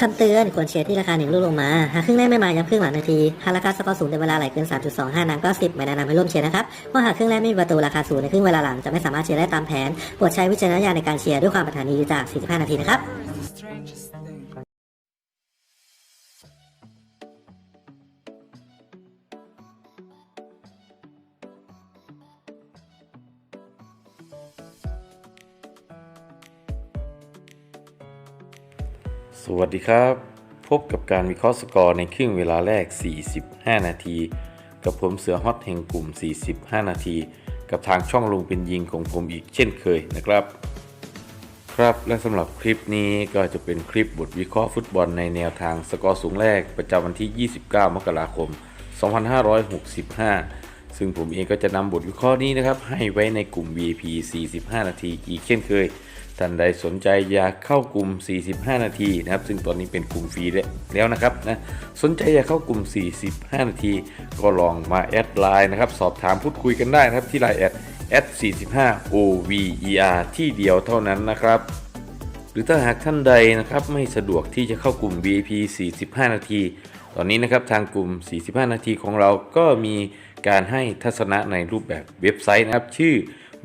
คำเตือนควรเชียร์ที่ราคาหนึ่งลูกลงมา หากครึ่งแรกไม่มาย้ำครึ่งหลังนาที หากราคาสกอร์สูงในเวลาไหลเกิน 3.25 นางก็ 10 ไม่แนะนำให้ร่วมเชียร์นะครับเพราะหากครึ่งแรกไม่มีประตูราคาสูงในครึ่งเวลาหลังจะไม่สามารถเชียร์ได้ตามแผนโปรดใช้วิจารณญาณในการเชียร์ด้วยความปรารถนีจาก 45 นาทีนะครับ สวัสดีครับ พบกับการวิเคราะห์สกอร์ในครึ่งเวลาแรก 45 นาที กับผมเสือฮอตแห่งกลุ่ม 45 นาที กับทางช่องลงเป็นยิงของผมอีกเช่นเคยนะครับ ครับและสำหรับคลิปนี้ก็จะเป็นคลิปบทวิเคราะห์ฟุตบอลในแนวทางสกอร์สูงแรกประจำวันที่ 29 มกราคม 2565 ซึ่งผมเองก็จะนำบทวิเคราะห์นี้นะครับให้ไว้ในกลุ่ม VIP 45 นาทีอีกเช่นเคย ท่านใดสนใจอยากเข้ากลุ่ม 45 นาทีนะครับ ซึ่งตอนนี้เป็นกลุ่มฟรีแล้วนะครับนะ สนใจอยากเข้ากลุ่ม 45 นาที ก็ลองมาแอดไลน์นะครับ สอบถามพูดคุยกันได้นะครับที่ไลน์แอดแอด45 OVER ที่เดียวเท่านั้นนะครับ หรือถ้าหากท่านใดนะครับไม่สะดวกที่จะเข้ากลุ่ม VIP 45 นาที ตอนนี้นะครับทางกลุ่ม 45 นาทีของเราก็มีการให้ทัศนะในรูปแบบเว็บไซต์นะครับชื่อ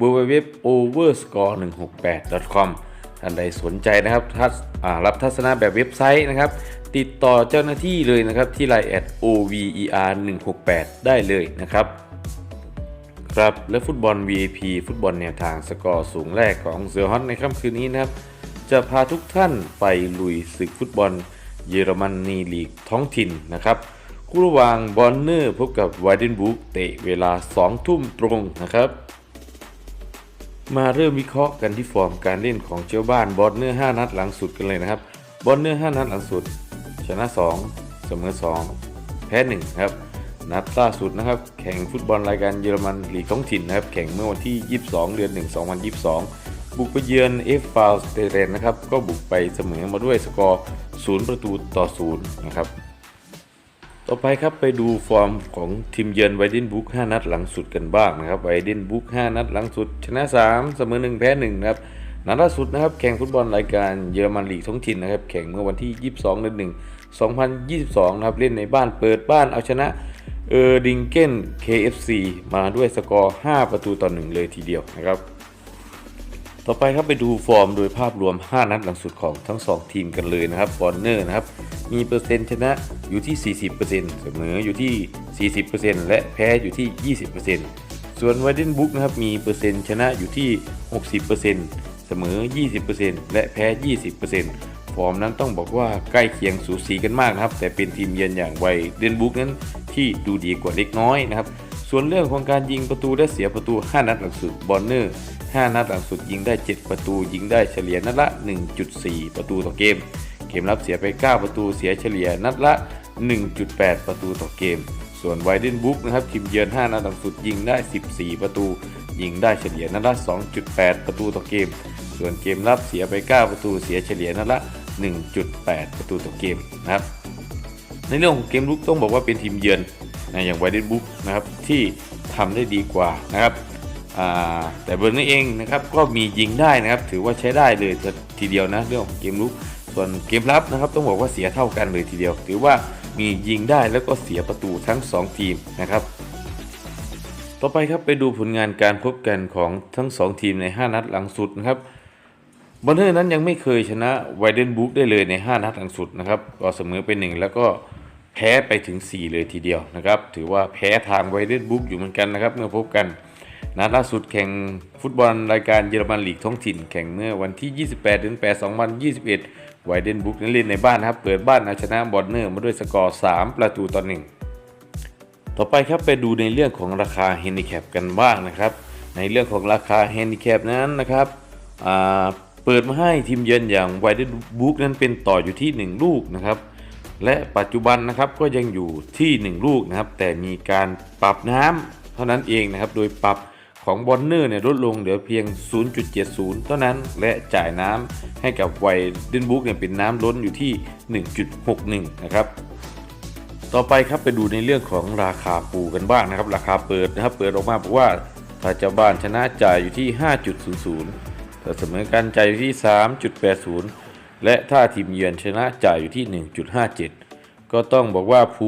www.overscore168.com ท่านใดสนใจนะครับทัศรับทัศนะแบบเว็บไซต์นะครับ ติดต่อเจ้าหน้าที่เลยนะครับที่ line at over 168 ได้เลยนะครับครับและฟุตบอล VIP ฟุตบอลแนวทางสกอร์สูงแรกของเสือฮอตในค่ำคืนนี้นะครับ จะพาทุกท่านไปลุยศึกฟุตบอลเยอรมนีลีกท้องถิ่นนะครับคู่ระหว่างบอลเนอร์พบกับไวเดนบุกเตะเวลา 2 ทุ่มตรงนะครับ มาเริ่มวิเคราะห์กันที่ฟอร์มการเล่นของเจ้าบ้านบอลเนอร์5นัดหลังสุดกันเลยนะครับบอลเนอร์5นัดหลังสุด ชนะ 2 เสมอ 2 แพ้ 1 ครับ นัดล่าสุดนะครับ แข่งฟุตบอลรายการเยอรมันลีกท้องถิ่นนะครับ แข่งเมื่อวันที่ 22 เดือน 1 2022 บุกไปเยือนเอฟฟาวสเตเรนนะครับ ก็บุกไปเสมอมาด้วยสกอร์ 0 ประตูต่อ 0 นะครับ ต่อไปครับไปดูฟอร์มของทีมเยือนไวเดนบุ๊ก5นัดหลังสุดกันบ้างนะครับไวเดนบุ๊ก5นัดหลังสุด ชนะ 3 เสมอ 1 แพ้1นะครับนัดล่าสุดนะครับแข่งฟุตบอลรายการเยอรมันลีกท้องถิ่นนะครับแข่งเมื่อวันที่ 22เดือน1 2022นะครับเล่นในบ้านเปิดบ้านเอาชนะเออร์ดิงเกน KFC มาด้วยสกอร์ 5 ประตูต่อ 1 เลยทีเดียวนะครับต่อไปครับไปดูฟอร์มโดยภาพรวม 5 นัดหลังสุดของทั้ง 2 ทีมกันเลยนะครับบอลเนอร์นะครับ มีเปอร์เซ็นต์ชนะอยู่ที่ 40%เสมออยู่ที่ 40%และแพ้อยู่ที่ 20%ส่วนไวเดนบุ๊กนะครับมีเปอร์เซ็นต์ชนะอยู่ที่ 60%เสมอ 20%และแพ้ 20%ฟอร์มนั้นต้องบอกว่าใกล้เคียงสูสีกันมากนะครับ แต่เป็นทีมเยือนอย่างไวเดนบุ๊กนั้นที่ดูดีกว่าเล็กน้อยนะครับ ส่วนเรื่องของการยิงประตูและเสียประตู 5 นัดหลังสุดบอลเนอร์ 5 นัดหลังสุดยิงได้ 7 ประตู ยิงได้เฉลี่ยนัดละ 1.4 ประตูต่อเกม มรับเสียไป 9 ประตูเสียเฉลี่ยนัดละ 1.8 ประตูต่อเกม ส่วนไวเดนบุ๊กนะครับทีมเยือน 5 นัดหลังสุดยิงได้ 14 ประตู ยิงได้เฉลี่ยนัดละ 2.8 ประตูต่อเกม ส่วนเกมรับเสียไป 9 ประตูเสียเฉลี่ยนัดละ 1.8 ประตูต่อเกมนะครับในเรื่องของเกมลุกต้องบอกว่าเป็นทีมเยือนนะอย่างไวเดนบุ๊กนะครับที่ทำได้ดีกว่านะครับแต่เบอร์นี้เองนะครับก็มียิงได้นะครับถือว่าใช้ได้เลยทีเดียวนะเรื่องของเกมลุก ส่วนเกมรับนะครับต้องบอกว่าเสียเท่ากันเลยทีเดียว ถือว่ามียิงได้แล้วก็เสียประตูทั้ง 2 ทีมนะครับ ต่อไปครับไปดูผลงานการพบกันของทั้ง 2 ทีมใน 5 นัดหลังสุดนะครับบอลเนอร์นั้นยังไม่เคยชนะไวเดนบุ๊กได้เลยใน 5 นัดหลังสุดนะครับก็เสมอไป1แล้วก็แพ้ไปถึง 4 เลยทีเดียวนะครับ ถือว่าแพ้ทางไวเดนบุ๊กอยู่เหมือนกันนะครับเมื่อพบกันนัดล่าสุดแข่งฟุตบอลรายการเยอรมันลีกท้องถิ่น แข่งเมื่อวันที่ 28เดือน8 2021 ไวเดนบุ๊กนั้นเล่นในบ้านนะครับเปิดบ้านเอาชนะบอลเนอร์มาด้วยสกอร์ 3 ประตูต่อ1ต่อไปครับไปดูในเรื่องของราคาเฮนดิแคปกันบ้างนะครับ ในเรื่องของราคาเฮนดิแคปนั้นนะครับเปิดมาให้ทีมเยือนอย่างไวเดนบุ๊กนั้นเป็นต่ออยู่ที่ 1 ลูกนะครับและปัจจุบันนะครับก็ยังอยู่ที่ 1 ลูกนะครับแต่มีการปรับน้ำเท่านั้นเองนะครับโดยปรับ ของบอลเนอร์เนี่ยลดลงเหลือเพียง 0.70 เท่านั้น และจ่ายน้ำให้กับไวเดนบุ๊กเนี่ยเป็นน้ำล้นอยู่ที่ 1.61 นะครับ ต่อไปครับไปดูในเรื่องของราคาปูกันบ้างนะครับ ราคาเปิดนะครับ เปิดออกมาบอกว่าถ้าเจ้าบ้านชนะจ่ายอยู่ที่ 5.00ถ้าเสมอกันจ่ายอยู่ที่ 3.80 และถ้าทีมเยือนชนะจ่ายอยู่ที่ 1.57 ก็ต้องบอกว่าภู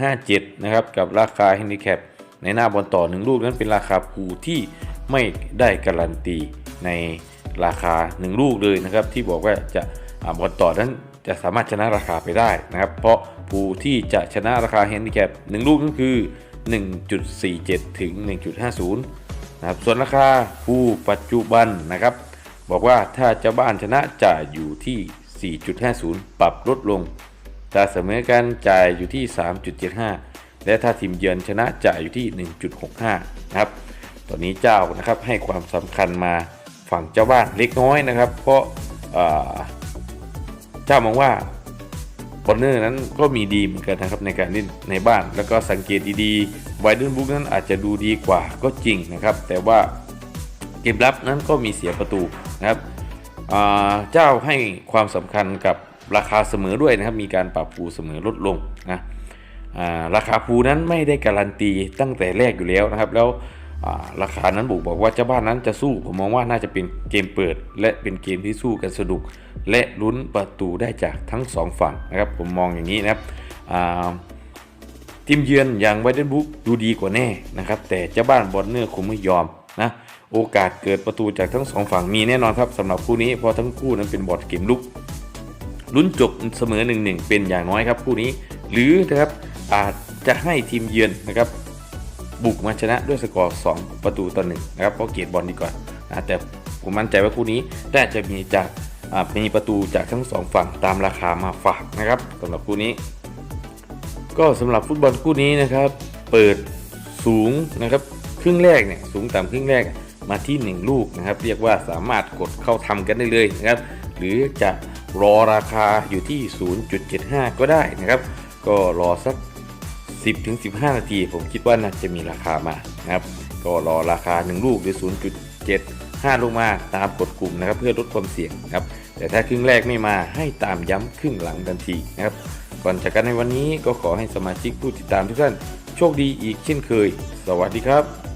1.57 นะครับ กับราคาแฮนดิแคป ในหน้าบอลต่อ 1 ลูกนั้นเป็นราคาภูที่ไม่ได้การันตีในราคา 1 ลูกเลยนะครับที่บอกว่าจะบอลต่อนั้นจะสามารถชนะราคาไปได้นะครับ เพราะภูที่จะชนะราคาแฮนดิแคป1ลูกนั่นคือ 1.47 ถึง 1.50 นะครับ ส่วนราคาภูปัจจุบันนะครับ บอกว่าถ้าเจ้าบ้านชนะจ่ายอยู่ที่ 4.50 ปรับลดลงถ้าเสมอกันจ่ายอยู่ที่ 3.75 และถ้าทีมเยือนชนะจ่ายอยู่ที่ 1.65 นะครับ ตอนนี้เจ้านะครับให้ความสำคัญมาฝั่งเจ้าบ้านเล็กน้อยนะครับ เพราะเจ้ามองว่าบอลเนอร์นั้นก็มีดีเหมือนกันนะครับในการเล่นในบ้าน แล้วก็สังเกตดีๆไวเดนบุ๊กนั้นอาจจะดูดีกว่าก็จริงนะครับ แต่ว่าเกมรับนั้นก็มีเสียประตูนะครับเจ้าให้ความสำคัญกับราคาเสมอด้วยนะครับ มีการปรับปูเสมอลดลงนะ ราคาปูนั้นไม่ได้การันตีตั้งแต่แรกอยู่แล้วนะครับ แล้วราคานั้นบุกบอกว่าเจ้าบ้านนั้นจะสู้ผมมองว่าน่าจะเป็นเกมเปิด และเป็นเกมที่สู้กันสนุก และลุ้นประตูได้จากทั้งสองฝั่งนะครับ ผมมองอย่างนี้นะครับทีมเยือนอย่างไวเดนบุ๊กดูดีกว่าแน่นะครับ แต่เจ้าบ้านบอลเนอร์คงไม่ยอมนะโอกาสเกิดประตูจากทั้งสองฝั่งมีแน่นอนครับสำหรับคู่นี้เพราะทั้งคู่นั้นเป็นบอลเกมลุกลุ้นจบเสมอ1นหนึ่งเป็นอย่างน้อยครับคู่นี้ หรือนะครับ อาจจะให้ทีมเยือนนะครับบุกมาชนะด้วยสกอร์ 2 ประตูต่อหนึ่งนะครับเพราะเกียรติบอลดีกว่านะแต่ผมมั่นใจว่าคู่นี้น่าจะมีจากมีประตูจากทั้งสองฝั่งตามราคามาฝากนะครับสำหรับคู่นี้ ก็สำหรับฟุตบอลคู่นี้นะครับ เปิดสูงนะครับครึ่งแรกเนี่ยสูงต่ำครึ่งแรกมาที่ 1 ลูกนะครับ เรียกว่าสามารถกดเข้าทำกันได้เลยนะครับ หรือจะรอราคาอยู่ที่ 0.75 ก็ได้นะครับ ก็รอสัก 10ถึง15 นาที ผมคิดว่าน่าจะมีราคามานะครับก็รอราคา 1 ลูกหรือ 0.75 ลงมาตามกฎกลุ่มนะครับ เพื่อลดความเสี่ยงนะครับแต่ถ้าครึ่งแรกไม่มาให้ตามย้ำครึ่งหลังทันทีนะครับก่อนจากกันในวันนี้ก็ขอให้สมาชิกผู้ติดตามทุกท่านโชคดีอีกเช่นเคย สวัสดีครับ